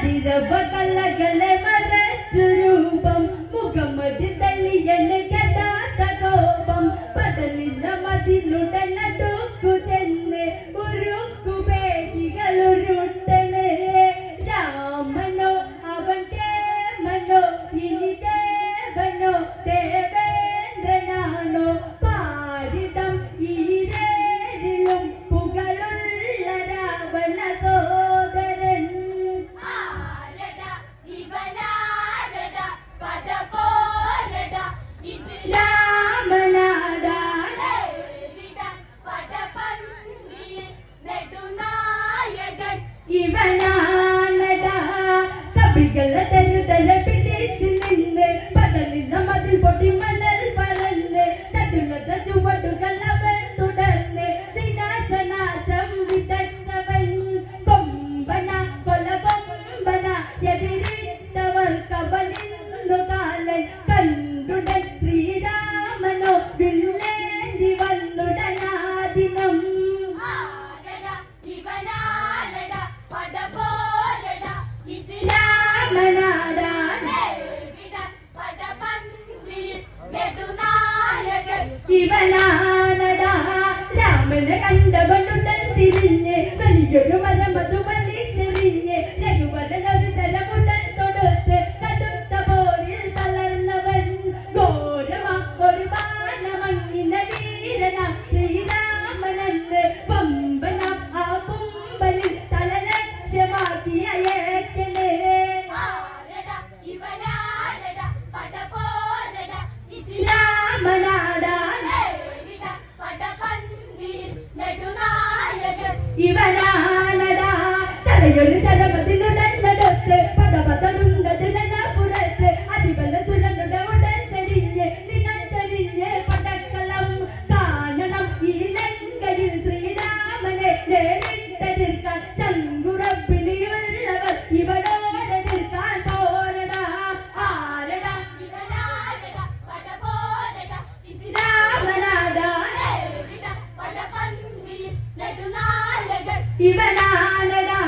അതിരവ കള്ളകളെ മറച്ചു രൂപം. മുഖമതി തള്ളിയെന്ന് കഥാത്ത കോപം പടലില്ല മതിലുടന ഇവനാണടാ. കവികളെ തരുതല പിടിച്ചു നിന്ന് പടലില്ല മതിൽ പൊട്ടി മണൽ പറന്ന് ചതുലത ചുവടുകൾ അവൻ തുടർന്ന് കൊമ്പന കൊല കൊമ്പന എതിരിട്ടവർ ഇവനാണടാ രാമനെ കണ്ടവനുടൻ തിരിഞ്ഞ് വലിയൊരു മരമതു വലിച്ചെറിഞ്ഞ് ഒരു തലമുടൻ തൊടുത്ത് കടുത്ത പോരിൽ തളർന്നവൻ ഘോരമാ ഒരു ബാണമണ്ണിന വീരനാം. ഇവനാണടാ തലയൊരു ശരമത്തിനുടന്നതൊത്ത് പടപതറുന്നത് പുറത്ത് അതിബല സുരനുടെ ഉടൻ ചരിഞ്ഞ് നിനം പടക്കളം കാണണം. ഈ ലങ്കയിൽ ശ്രീരാമനെ നേരിട്ടെതിർക്കാൻ ചങ്കുറപ്പിനിയുള്ളവർ ഇവനോട് എതിർക്കാൻ പോരടാ. ആരടാ? രാമനാടാ. രാമേരിട ഇവനാണടാ